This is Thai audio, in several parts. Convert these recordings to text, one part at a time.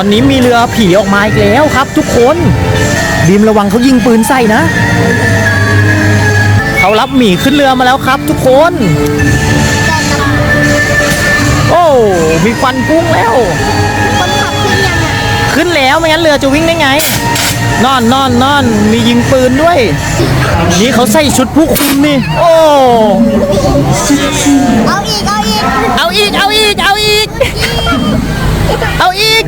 ตอนนี้มีเรือผีออกมาอีกแล้วครับ ทุกคนบีมระวังเขายิงปืนใส่นะเขารับหมีขึ้นเรือมาแล้วครับ ทุกคน โอ้มีควันพุ่งแล้วคนขับขึ้นยังอะขึ้นแล้วไม่งั้นเรือจะวิ่งได้ไง นอนนอนนอนมียิงปืนด้วย นี่เขาใส่ชุดผู้คุมนี่ โอ้เอาอีกเอาอีกเอาอีกเอาอีกเอาอีก เอาอีก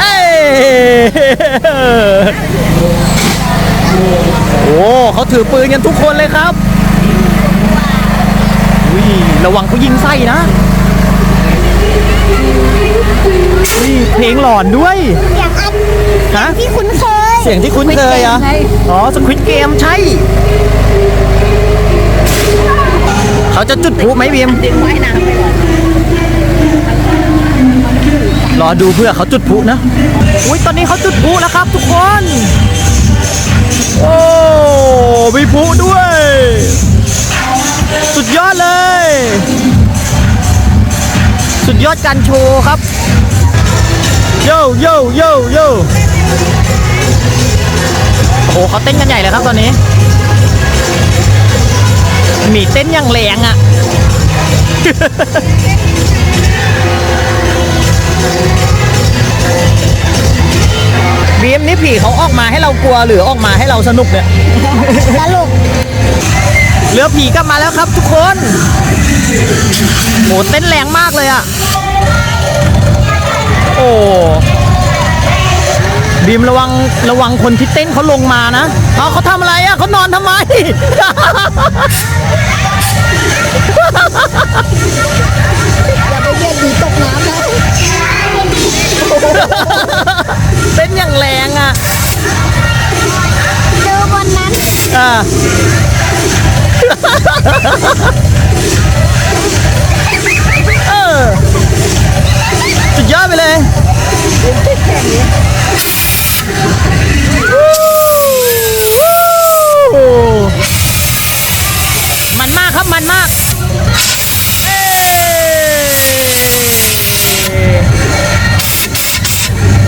เอ้ยโอ้เขาถือปืนกันทุกคนเลยครับอุ้ยระวังเขายิงไส้นะนี่เพลงหลอนด้วยอย่างอันฮะที่คุ้นเคย เสียงที่คุ้นเคยเหรอะอ๋อสควิตเกมใช่ เขาจะจุดพลุไหมบีมดึงว่ายน้ำไปก่อน รอดูเพื่อเขาจุดพลุนะ อุ้ยตอนนี้เขาจุดพลุแล้วครับทุกคน โอ้มีพลุด้วย สุดยอดเลย สุดยอดการโชว์ครับ โยโยโยโยโอ้โหเขาเต้นกันใหญ่เลยครับตอนนี้ มีเต้นอย่างแรงอะ บีมนี่ผีเขาออกมาให้เรากลัวหรือออกมาให้เราสนุกเนี่ยสรุปเรือผีกลับมาแล้วครับทุกคนโหเต้นแรงมากเลยอะโอ้บีมระวังระวังคนที่เต้นเขาลงมานะเอาเขาทำอะไรอะเขานอนทำไม อย่าไปเหยียดผีตกน้ำนะ เต้นอย่างแรงอะดูบนนั้นอ่า เออสุดยอดไปเลย มันมากครับมันมาก เอ้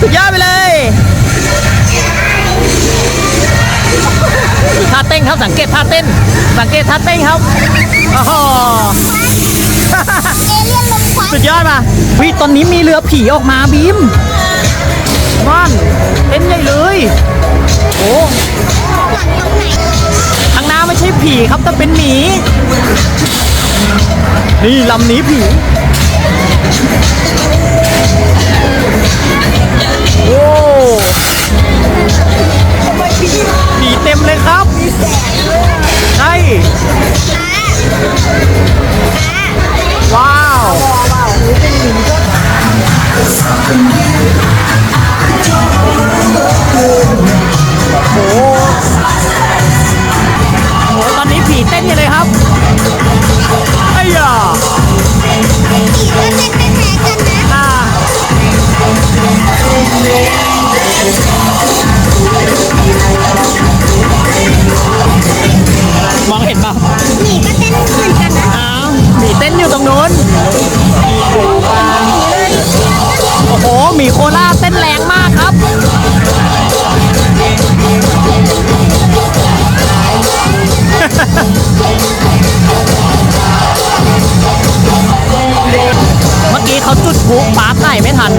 สุดยอดไปเลยท่าเต้นครับสังเกตท่าเต้น สังเกตท่าเต้นครับโอ้โหเอเลี่ยนลมควันสุดยอดป่ะวิตอนนี้มีเรือผีออกมาบีมว่านเต้นใหญ่เลยโอ้หลังตรงไหนข้างหน้าไม่ใช่ผีครับแต่เป็นหมีนี่ลำนี้ผี โมองเห็นปะผีก็เต้นเหมือนกันนะอ้าวผีเต้นอยู่ตรงนู้นโอ้โหหมีโคล่าเต้นแรงมากครับเมื่อกี้เขาจุดพลุปาร์คไก่ไม่ทัน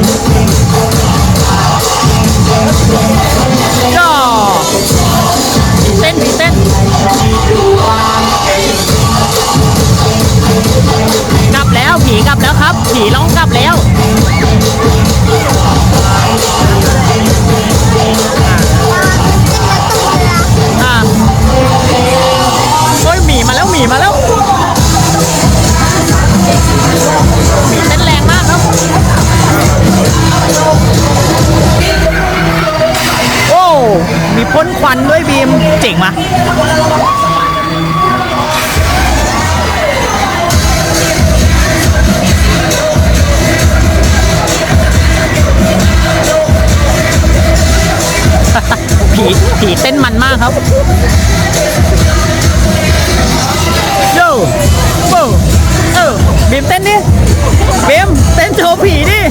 ก็ผีเต้นผีเต้นกลับแล้วผีกลับแล้วครับ ผีร้องกลับแล้วอะโอ้ยหมีมาแล้วหมีมาแล้ว พ่นควันด้วยบีมเจ๋งมะผีผีเต้นมันมากครับโย่โอ้เออบีมเต้นดิบีมเต้นโชว์ผีดิ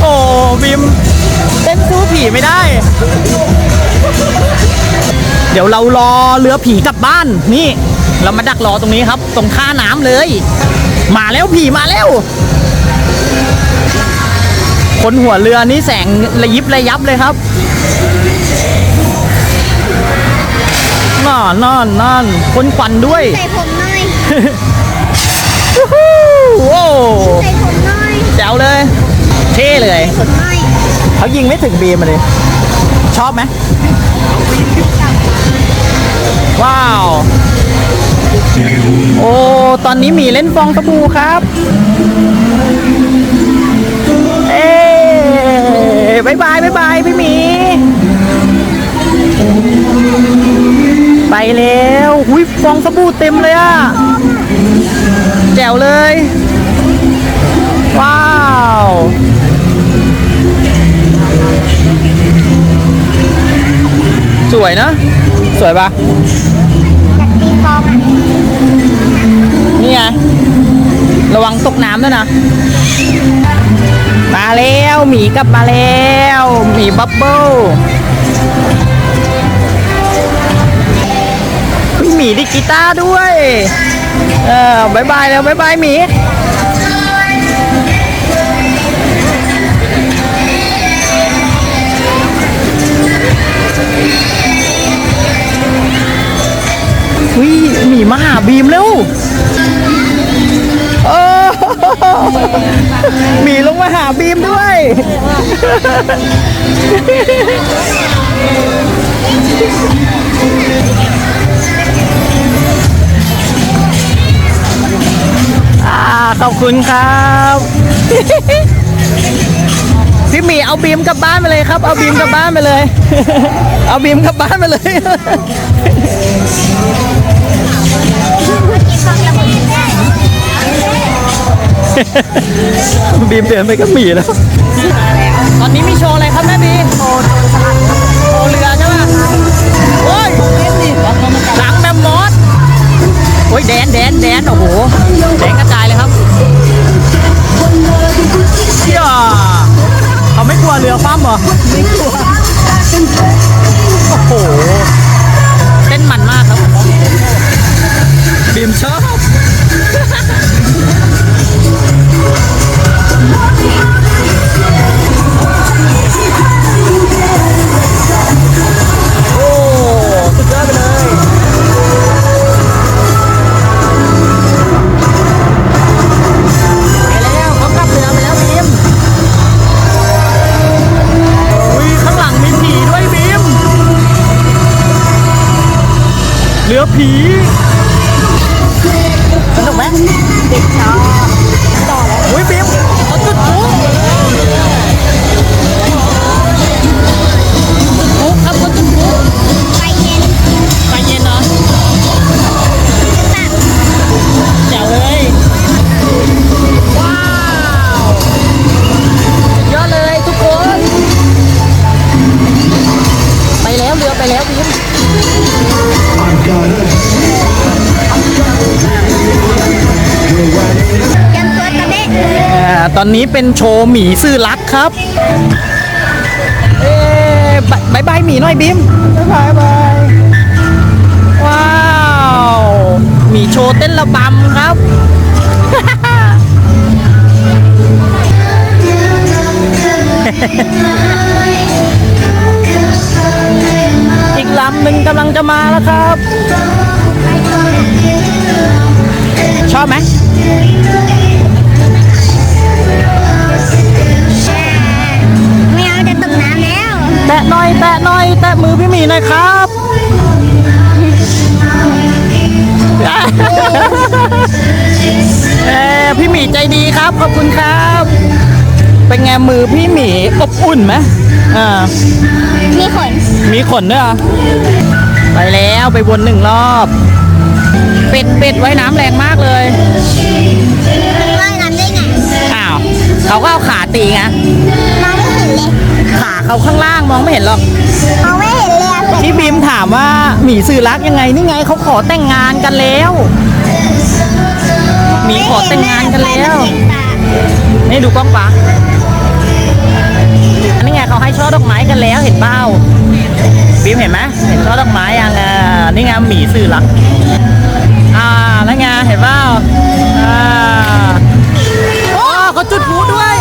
โอบีมเต้นซูผีไม่ได้ เดี๋ยวเรารอเรือผีกลับบ้าน นี่ เรามาดักรอตรงนี้ครับ ตรงท่าน้ำเลย มาแล้วผีมาแล้ว คนหัวเรือนี่แสงระยิบระยับเลยครับน่อนน่อนน่อนคนควันด้วย ใส่ผมหน่อยวู้ฮู้โว้ใส่ผมหน่อยแจ๋วเลย เท่เลย ผมหน่อยเขายิงไม่ถึงบีมมาเลย ชอบไหมว้าว โอ้ ตอนนี้มีเล่นฟองสบู่ครับเอ้บายบายบายบายพี่หมี ไปแล้วหุยฟองสบู่เต็มเลยอะแจ๋วเลย วยนะ สวยปะนี่ไง ระวังตกน้ำด้วยนะ มาแล้วหมีกลับมาแล้วหมีบับเบิ้ลมีหมีดิกีตาร์ด้วย เออบายบายแล้วบายบายหมี หมีลงมาหาบีมด้วย อ่า ขอบคุณครับ พี่หมีเอาบีมกลับบ้านไปเลยครับ เอาบีมกลับบ้านไปเลย เอาบีมกลับบ้านไปเลย บีมเดินไปกับหมีแล้ว ตอนนี้มีโชว์อะไรครับแม่บีมโชว์โชว์เรือใช่ไหมโอ้ยหลังแมมมอสโอ้ยแดนแดนแดนโอ้โหแดนกระจายเลยครับเชี่ยเขาไม่กลัวเรือคว่ำเหรอไม่กลัวโอ้โหเต้นมันมากครับบีมชอบ แล้วเรือไปแล้วบิมจำตัวกระเบะเลยอ่าตอนนี้เป็นโชว์หมีซื่อรักครับ เอ๊ะบายบายหมีหน่อยบิมบายบายว้าว หมีโชว์เต้นระบำครับอีกลำ หนึ่งกำลังจะมาแล้วครับ ชอบไหมไม่เอาจะตกน้ำแล้ว แตะหน่อย แตะหน่อย แตะมือพี่หมีหน่อยครับเออพี่หมีใจดีครับ ขอบคุณครับ เป็นไงมือพี่หมีอบอุ่นไหม อ่ามีขนมีขนด้วยเหรอไปแล้วไปวนหนึ่งรอบ เป็ดเป็ดไว้น้ำแรงมากเลย มันว่ายน้ำได้ไงอ้าวเขาก็เอาขาตีไงมองไม่เห็นเลยขาเขาข้างล่างมองไม่เห็นหรอก มองไม่เห็นเลยอะเป็ดพี่บีมถามว่าหมีสื่อรักยังไงนี่ไงเขาขอแต่งงานกันแล้วหมีขอแต่งงานกันแล้ว นี่ดูกล้องปะอั นี่ไงเขาให้ช่อดอกไม้กันแล้วเห็นเปล่าบีมเห็นไหมเห็นช่อดอกไม้ยังนี่ไงหมีสื่อหลักอ่าแล้วไงเห็นเปล่าอ่าโอ้เขาจุดพูด้วย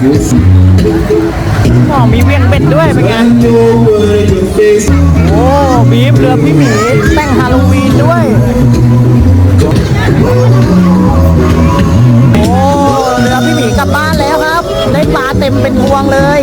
หอ๋อมีเวียงเป็ดด้วยเป็นไง โอ้บีบเรือพี่หมีแต่งฮาโลวีนด้วย โอ้เรือพี่หมีกลับบ้านแล้วครับ ได้ปลาเต็มเป็นพวงเลย